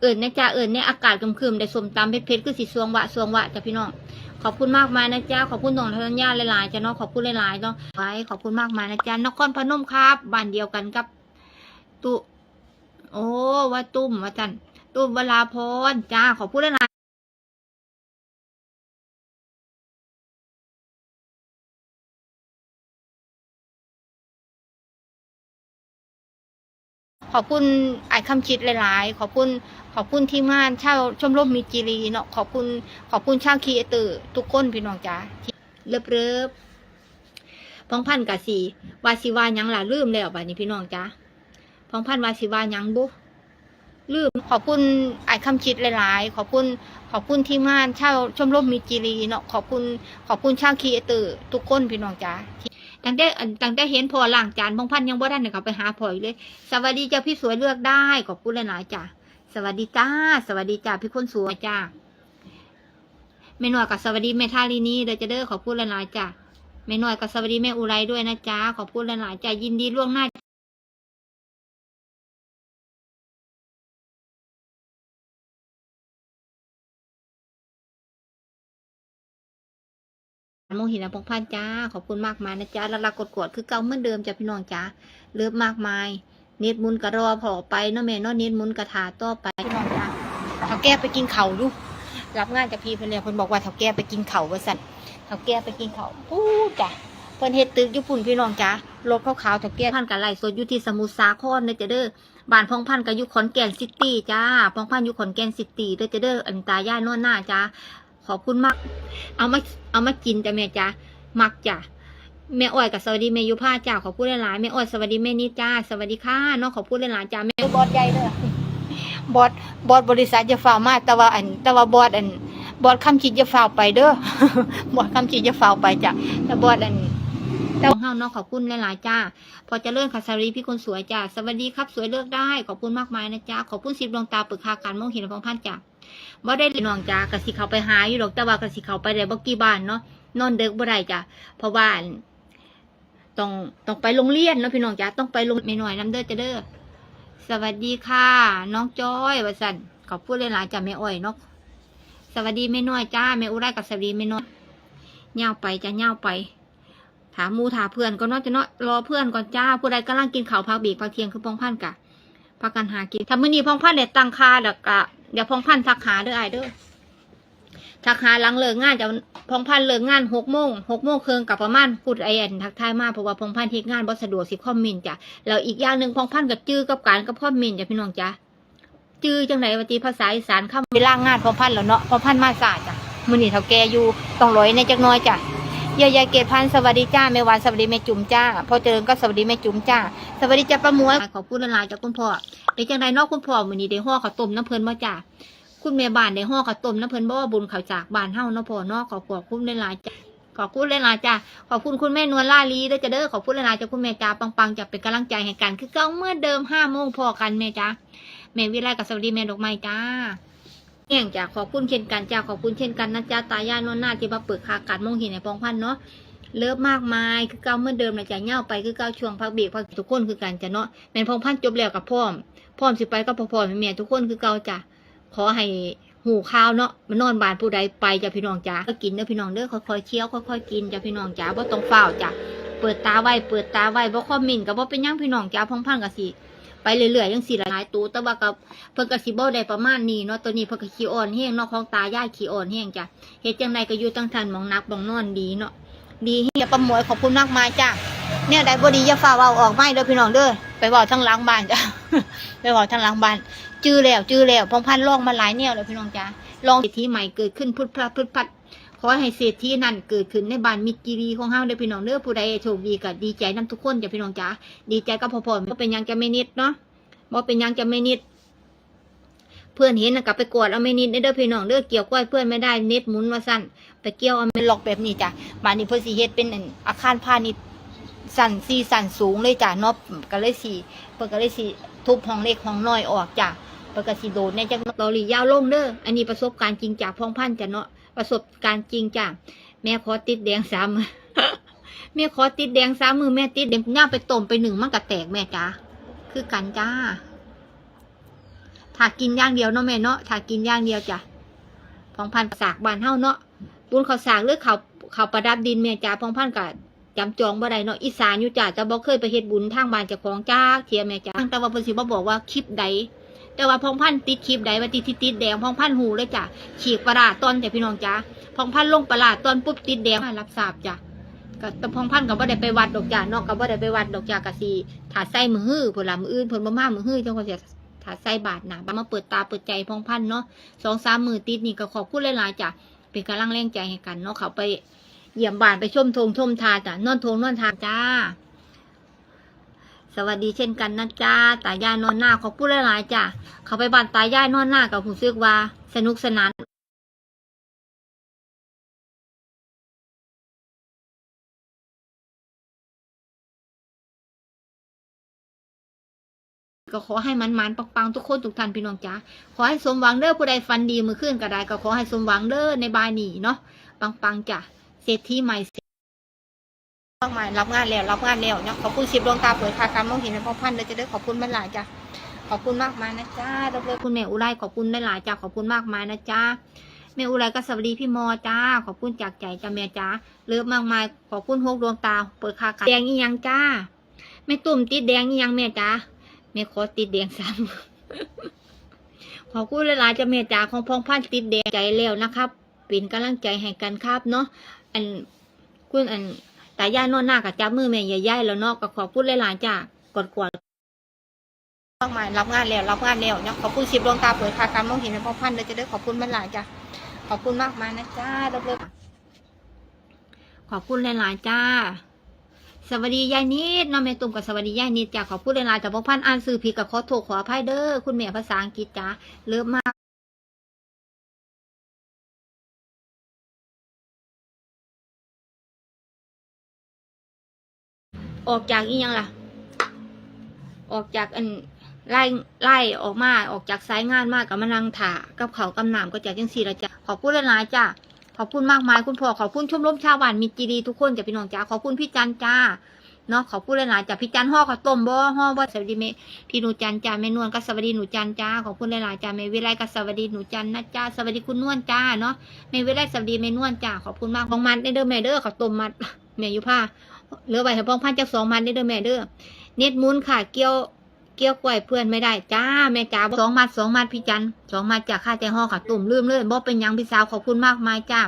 เอิญนะจ๊ะเอิญเนี่ยอากาศครึมๆได้สมตำเผ็ดๆคือสีสวงวะสวงวะจ้ะพี่น้องขอบคุณมากมายนะจ๊ะขอบคุณน้องทัญญาหลายๆจ้ะเนาะขอบคุณหลายๆเนาะไว้ขอบคุณมากมายนะจ๊ะนครพนมครับบ้านเดียวกันกับ ตุ โอ้ว่าตุ้มว่าจันตุ้มเวลาพรจ้าขอบคุณหลาย ขอบคุณไอ้คำชิดหลาย ๆ ขอบคุณขอบคุณทีมงานเช่าชมรมมีจีรีเนาะขอบคุณขอบคุณชาวคีเอเตอทุกคนพี่น้องจ้าเลิฟเลิฟพองพันกะสีวาสิวายังล่ะลืมแล้วบัดนี้พี่น้องจ้าพองพันวาสิวายังบุลืมขอบคุณไอ้คำชิดหลาย ๆ ขอบคุณขอบคุณทีมงานเช่าชมรมมีจีรีเนาะขอบคุณขอบคุณชาวคีเอเตอทุกคนพี่น้องจ้า ตั้งแต่อันตั้งแต่เห็นพอล้างจานพองพันยังบ่ได้เนี่ยเขาไปหาพออีกเลย สวัสดีจ้าพี่สวยเลือกได้ขอบคุณหลายๆจ้าสวัสดีจ้า สวัสดีจ้าพี่คนสวยจ้าแม่หน่อยกับสวัสดีแม่ทาลีนี่เดี๋ยวจะเด้อขอพูดหลายๆจ้าแม่หน่อยกับสวัสดีแม่อุไรด้วยนะจ้าขอพูดหลายๆจ้ายินดีล่วงหน้า โมหินะพงพันจ้า ขอบคุณมากมายนะจ้าล้วรักกดกดคือเก่าเหมือนเดิมจ้าพี่น้องจ้าเลิฟมากมาย เน็ตมุนกระรอพอไปเนาะแม่เนาะเน็ตมุนกระถาต่อไปพี่น้องจ้าเท่าแก้ไปกินเข่าวดูรับงานจากพี่เพิ่นเลยเพิ่นบอกว่าเท่าแก้ไปกินเข่าว่าสั่นเท่าแก้ไปกินเข่าปู้จ้ะเพิ่นเฮ็ดตึกญี่ปุ่นพี่น้องจ้ารถขาวๆเท่าแก้พันกับไหลสดอยู่ที่สมุทรสาครเด้อจ้ะเด้อบ้านพองพันกับยู่ขอนแก่นซิตี้จ้าพองพันยู่ขอนแก่นซิตี้เด้อจะเด้ออันตาย่านวลหน้าจ้า ขอบคุณมาก เอามาเอามากินจ้ะแม่จ้ามักจ้ะแม่อ้อยกับสวัสดีแม่ยุพาจ้าขอพูดหลายๆแม่อ้อยสวัสดีแม่นิดจ้าสวัสดีค่ะน้องขอพูดหลายๆจ้าแม่บอสใหญ่เลยบอสบอสบริษัทจะฝ่าวมากแต่ว่าอันแต่ว่าบอสอันบอสคำคิดจะฝ่าวไปเด้อบอสคำคิดจะฝ่าวไปจ้ะแต่บอสอันแต่ของเฮาน้องขอบคุณหลายๆจ้า พอเจะเลื่อนค่ะสวัสดีพี่คนสวยจ้าสวัสดีครับสวยเลือกได้ขอบคุณมากมายนะจ้าขอบคุณสิบดวงตาปึกคาการมองเห็นของพันจ้า บ่ได้น้องจ้ากะสิเขาไปหาอยู่ดอกแต่ว่ากะสิเขาไปได้บ่กี่บ้านเนาะนอนเด็กบ่ได้จ้ะเพราะว่าต้องต้องไปโรงเรียนเนาะพี่น้องจ๋าต้องไปโรงไม่หน่อยน้ำเด้อจะเด้อสวัสดีค่ะ น้องจ้อยว่าสันขอพูดเลยหลายจ้าแม่อ้อยเนาะสวัสดีแม่น้อยจ้าแม่อุไรกับสวัสดีแม่น้อยเงาไปจ้าเงาไป ถามมูถามเพื่อนก็นาะจะเนาะรอเพื่อนก่อนจ้าผู้ใดกำลังกินข้าวพักเบีกพักเที่ยงคือพองพันกะพักกันหากินถ้ามื้อนี้พองพันเด็ดตังคาเด็กกะ เดี๋ยวพองพันทักหาเด้อไอเด้อทักหาหลังเลิกงานจะพองพันเลิกงานหกโมงหกโมงเครึ่งกับประมาณพูดไอแอนทักทายมากเพราะว่าพองพันเทศงานบ่สะดวกสิคอมเมนจ้ะแล้วอีกอย่างหนึ่งพองพันกับจื้อกับการกับคอมเมนจ้ะพี่น้องจ้ะจื้อจังไหนวะตีภาษาอีสานคำเวลางานพองพันแล้วเนาะพองพันมาสายจ้ะมื้อนี้เฒ่าแกอยู่ต้องร้อยในจักน้อยจ้ะ ยายยายเกตพันธ์สวัสดีจ้าแม่วานสวัสดีแม่จุ๋มจ้าพ่อเจริญก็สวัสดีแม่จุ๋มจ้าสวัสดีจ้าป้ามวยขอพูดละลายจากคุณพ่อในจังใดเนอกคุณพ่อมือนี้ได้ห่อข้าวต้มน้ำเพลินบ่จ้าคุณแม่บ้านได้ห่อข้าวต้มน้ำเพลินบ่ว่าบุญเขาจากบ้านเฮาเนาะพ่อเนาะขอขอบคุณละลายจ้าขอบคุณละลายจ้าขอบคุณคุณแม่นวลล่าลีเด้อจ้าเด้อขอบคุณละลายจาคุณแม่จ้าปังๆจะเป็นกำลังใจให้กัน คือเก่าเมื่อเดิมห้าโมงพอกันแม่จ้าแม่วิไลกับสวัสดีแม่ดอกไม้จ้า แห่งจ้าขอบคุณเช่นกันจ้าขอบคุณเช่นกันนะจ้าตายายนวลหน้าที่มาเปิดคากัดมองเห็นในปองพันเนาะเลิฟมากมายคือเก่าเมื่อเดิมนะจ๊ะเง่าไปคือเก่าช่วงพักเบรกพักทุกคนคือกันจ้ะเนาะแม่นพงพันจบแล้วกับพ่อมพ่อมสิไปก็พ่อพ่อแม่แม่ทุกคนคือเก่าจ้ะขอให้หูข้าวเนาะมานอนบานผู้ใดไปจ้ะพี่น้องจ้ะก็กินเด้อพี่น้องเด้อค่อยๆเคี้ยวค่อยๆกินจ้ะพี่น้องจ้ะบ่าต้องเฝ้าจ้ะ เปิดตาไว้เปิดตาไว้บ่คอมเมนต์ก็บ่เป็นหยังพี่น้องจ้ะพงพันก็สิไปเรื่อยๆจังสิหลายตัวแต่ว่ากับเพิ่นก็สิบ่ได้ประมาณนี้เนาะตัวนี้เพิ่นก็ขี้อ่อนแห้งเนาะของตาย่ายขี้อ่อนแห้งจ้ะเฮ็ดจังไดก็อยู่ตั้งทันมองนักมองนอนดีเนาะดีเฮียประมวยขอบคุณมากมายจ้าเนี่ยได้บดีอย่าฝ่าเอาออกไม่เด้อพี่น้องเด้อไปบอกทั้งล้างบ้านจ้ะไปบอกทั้งล้างบ้านจื้อแล้วจื้อแล้วพองพันลองมาหลายแนวเลยพี่น้องจ้าลองเศรษฐีใหม่เกิดขึ้นพุทธพระพุทธพัด ขอให้เศรษฐีนั่นเกิดขึ้นในบ้านมิตรกีรีของเฮาเด้อพี่น้องเด้อผู้ใดโชคดีก็ดีใจนํทุกคนจ้ะพี่น้องจ้าดีใจก็พอๆบ่เป็นยังจะไม่นิดเนาะบ่เป็นยังจะไม่นิด เพื่อนเห็นนะกลับไปกวดเอาไม่นิดเด้อพี่น้องเด้อเกี่ยวก้อยเพื่อนไม่ได้เน็ตหมุนว่าสั้นไปเกี่ยวเอาไม่ล็อกแบบนี้จ้ะบ้านนี้เพิ่นสิเฮ็ดเป็นอันอาคารพาณิชย์สั่นสี่สั่นสูงเลยจ้ะนาะก็เลยสิเพิ่นก็เลยสิทุบห้องเล็กห้องน้อยออกจ้ะเพิ่นก็สิโดดในจักตอรี่ยาวลงเด้ออันนี้ประสบการณ์จริงจากพ้องพันจ้ะเนาะ ประสบการณ์จริงจ้ะแม่ขอติดแดงสามมือแม่ขอติดแดงสามมือแม่ติดแดงย่าไปต้มไปหนึ่งมันก็แตกแม่จ้าคือกันจ้าถ้ากินย่างเดียวเนาะแม่เนาะถ้ากินย่างเดียวจ้ะพองพันสากบานเฮาเนาะบุญเขาสากหรือเขาเขาประดับดินแม่จ้าพองพันกะจำจองบ่ได้เนาะอีสานอยู่จ้ะแต่บ่เคยไปเฮ็ดบุญทางบ้านเจ้าของจ้าเทียแม่จ้าแต่ว่าเพิ่นสิบ่บอกว่าคลิปใด แต่ว่าพองพันติดคลิปใดว่าติดติดแดงพองพันหูเลยจ้ะฉีกปลาร้าดตอนจ้ะพี่น้องจ้าพองพันลงปลาร้าดตอนปุ๊บติดแดงรับทราบจ้ะก็แต่พองพันก็บ่ได้ไปวัดดอกจ้ะนาะก็บ่ได้ไปวัดดอกจ้ะก็สิถ้าใส่มือฮื้อพุ่นล่ะมืออื่นเพิ่นบ่ามือฮื้อจังว่าสิถ้าใส่บาทหนามาเปิดตาเปิดใจพองพันเนาะสองสามมือติดนี่ก็ขอบคุณหลายๆจ้ะเป็นกำลังแรงใจให้กันเนาะเขาไปเยี่ยมบ้านไปชมทงชมทาจ้ะนอนทงนอนทาจ้า สวัสดีเช่นกันนะจ้าตายายนอนหน้าขอบคุณหลายๆจ้ะเขาไปบ้านตายายนอนหน้ากับผู้ซึกว่า สนุกสนานก็ขอให้มันมันๆปังๆทุกคนทุกท่านพี่น้องจ้าขอให้สมหวังเด้อผู้ใดฟันดีมือขึ้นก็ได้ก็ขอให้สมหวังเด้อในบายนี้เนาะปังๆจ้ะเศรษฐีใหม่ เศรษฐีใหม่รับงานแล้วรับงานแล้วเนาะขอบคุณสิบดวงตาเปิดคาการมองเห็นในพ่อพันธุ์เลยจะได้ขอบคุณมันหลายจ้ะขอบคุณมากมายนะจ้าดรคุณแม่อุไรขอบคุณได้หลายจ้ะขอบคุณมากมายนะจ้าแม่อุไรก็สวัสดีพี่มอจ้าขอบคุณจากใจจ้าแม่จ้าเลิฟมากมายขอบคุณหกดวงตา เปิดคาการแดงอีหยังจ้าแม่ตุ่มติดแดงอีหยังแม่จ้าแม่ขอติดแดงซ้ำขอบคุณหลายๆจะเมตตาของพองพันติดแดงใจแล้วนะครับเป็นกำลังใจให้กันครับเนาะอันคุณอัน ตายายนอนหน้ากับจับมือแม่ใหญ่ๆแล้วเนาะก็ขอบคุณหลายๆจ้ากดกวดมากมายรับงานแล้วรับงานแล้วเนาะขอบคุณสิบดวงตาเปิดคาการมองเห็นในพองพันเลยจะได้ขอบคุณมันหลายจ้ะขอบคุณมากมายนะจ้าดบเลยขอบคุณหลายๆจ้าสวัสดียายนิดเน้องแม่ตุ่มกับสวัสดียายนิดจ้ะขอพูดเลยนะจากพวกพันอ่านสื่อผิดกับขอโทษขออภัยเด้อคุณแม่ภาษาอังกฤษจ้ะเริ่มมาก ออกจากอีหยังล่ะ ออกจากอันไล่ไล่ออกมาออกจากสายงานมากกับมานังถากับเขากำหนำก็จากจังสี่ละจ้ะขอบคุณหลายๆจ้ะขอบคุณมากมายคุณพ่อขอบคุณชมรมชาวบ้านมีจีรีทุกคนจะพี่น้องจ้าขอบคุณพี่จันจ้าเนาะขอพูดหลายๆจากพี่จันห่อข้าวต้มบ่ห่อบ่สวัสดีเมพี่หนูจันจ้าแม่นวลก็สวัสดีหนูจันจ้าขอบคุณหลายๆจ้าแม่วิไลก็สวัสดีหนูจันนะจ้าสวัสดีคุณนวลจ้าเนาะแม่วิไลสวัสดีแม่นวลจ้าขอบคุณมากของมันได้เด้อแม่เด้อข้าวต้มมัดแม่อยู่า เหลือไว้ให้พ่องพันจากสองมันได้เด้อแม่เด้อเน็ตมุนค่ะ เกี่ยว เกี่ยวกล้วยเพื่อนไม่ได้ จ้าแม่จ้าสองมัดสองมัดพี่จันสองมัดจากค่าแต่ห่อข้าวต้มลืมเลยบ่เป็นยังพี่สาวขอบคุณมากมายจ้า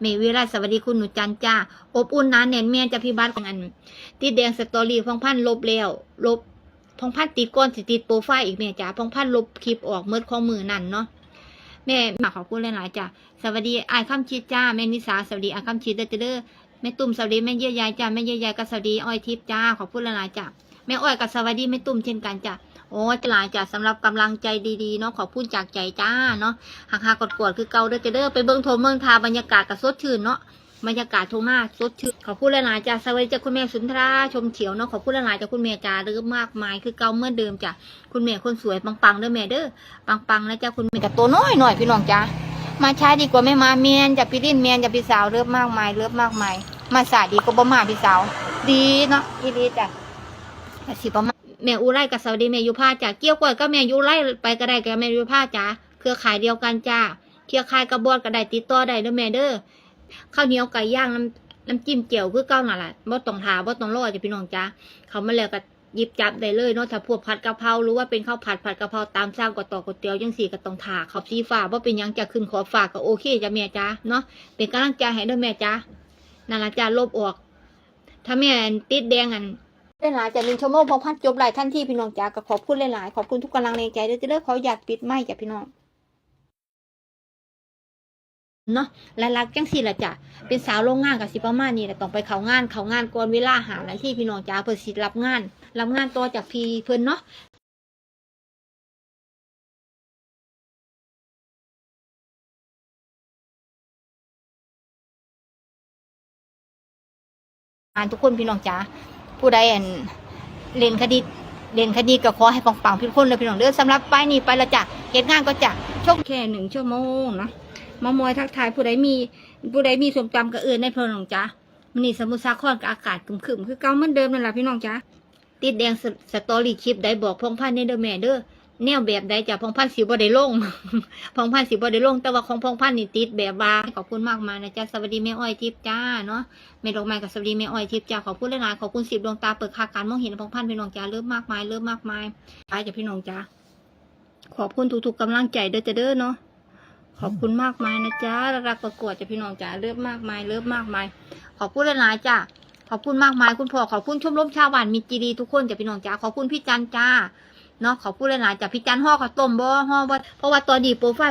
แม่วิไลสวัสดีคุณหนูจันจ้าอบอุ่นหนานแน่นแม่จะพี่บ้านของอันติดแดงสตอรี่พองพันลบแล้วลบพองพันติดก้อนสิติดโปรไฟล์อีกแม่จ๋าพองพันลบคลิปออกเมื่อของมือนั่นเนาะแม่มาขอบคุณหลายๆจ้ะสวัสดีไอายคำชิดจ้าแม่นิสาสวัสดีไอายคำชิดเด้อเด้อ แม่ตุ่มสวัสดีแม่เยี่ยยายจ้าแม่เยี่ยยายก็สวัสดีอ้อยทิพย์จ้าขอบคุณหลายจ้ะแม่อ้อยก็สวัสดีแม่ตุ่มเช่นกันจ้ะโอ้หลายจ้ะสำหรับกำลังใจดีๆเนาะขอบคุณจากใจจ้าเนาะหากหากดกดคือเกาเด้อเด้อไปเบิ่งโทมเมืองทาบรรยากาศก็สดชื่นเนาะบรรยากาศทุ่งนาสดชื่นขอบคุณหลายจ้ะสวัสดีจ้ะคุณแม่สุนทราชมเฉียวเนาะขอบคุณหลายจ้ะคุณแม่จ้าเรื่อมากมายคือเก่าเมื่อเดิมจ้ะคุณแม่คนสวยปังๆเด้อแม่เด้อปังๆนะจ้ะคุณแม่กับตัวน้อยหน่อยพี่น้องจ้า มาใช้ดีกว่าไม่มาเมียนจะพี่ดิ้นเมียนจะพี่สาวเริ่มากมายเริ่มากมายมาสาดีก็บ่มาพี่สาว ดีเนาะอีดีจ้ะแต่สิประมาณแม่อูไรกับสวัสดีแม่ยุพาจ้ะเกี่ยวกล้วยก็แม่ยุไร่ไปก็ได้กับแม่ยุพาจ้ะเครือข่ายเดียวกันจ้าเครือข่ายกระบอนก็ได้ติดต่อได้เด้อแม่เด้อข้าวเหนียวไก่ย่างน้ำน้ำจิ้มเจียวคือเก้านั่นแหละบ่ต้องถาบ่ต้องรอจะพี่น้องจ้าเขามาแล้วก็ หยิบจับได้เลยเนาะถ้าพวกผัดกะเพราหรือว่าเป็นข้าวผัดผัดกะเพราตามสร้างก็ต่อกดเตียวยังสี่ก็ต้องถาขอบสีฟ้าว่าเป็นยังจะขึ้นขอบฟ้ากก็โอเคจ้ะแม่จ้าเนาะเป็นกำลังใจให้ด้วยแม่จ้านั่นละจ้าลบออก ถ้าแม่ติดแดงอันเล่นหลายจากหนึ่งชั่วโมงพอพัดจบหลายท่านที่พี่น้องจ้าก็ขอบคุณหลายๆขอบคุณทุกกำลังแรงใจด้วยจะเลิกเขาอยากปิดไม่จ้ะพี่น้อง เนาะและรักจังสี่ละจ้ะเป็นสาวโรงงานกับสิประมาณนี้แหละต้องไปเขางานเขางานก่อนเวลาหาหน้าที่พี่น้องจ้าเพื่อสิรับงาน รับงานต่อจากพี่เพิ่อนเนาะงานทุกคนพี่น้องจ้าผู้ใดอันเล่นคดีเล่นคดีก็ขอให้ปังๆพี่คนเลยพี่น้องเด้อสำหรับไปนี่ไปละจ้ะเหตุงานก็จ้ะชคแค่หนึ่งชั่วโมงนะ มามอยทักทายผู้ใดมีผู้ใดมีสมจำกับเอื่นในเพลินของจ้ามันนี่สมุทรสาครกับอากาศคึมๆคือเก่าเหมือนเดิมนั่นแหละพี่น้องจ้าติดแดงสสตอรี่คลิปได้บอกพงพันในเด้อแม่เด้อแนวแบบใดจากพองพันธ์สิบ่ได้ลงพองพันธ์สิบ่ได้ลงแต่ว่าของพองพันธ์นี่ติดแบบว่าขอบคุณมากมายนะจ๊ะสวัสดีแม่อ้อยทิพย์จ้าเนาะแม่ดอกไม้กับสวัสดีแม่อ้อยทิพย์จ้าขอบคุณหลายๆขอบคุณสิบดวงตาเปิดคาการมองเห็นพองพันธ์พี่น้องจ้าเริ่มมากมายเริ่มมากมายไปจ้ะพี่น้องจ้าขอบคุณทุกๆกำลังใจเด้อจะเด้อเนาะ ขอบคุณมากมายนะจ๊ะรักประกวดจะพี่น้องจ๋าเลิฟมากมายเลิฟมากมายขอบคุณหลายๆจ้าขอบคุณมากมายคุณพ่อขอบคุณชมรมชาวบ้านมีจีดีทุกคนจะพี่น้องจ๋าขอบคุณพี่จันจ้าเนาะขอบพูดหลายๆจาพี่จันห่อข้าวต้มบ่ห่อบ่เพราะว่าตอนนี้โปรไฟล์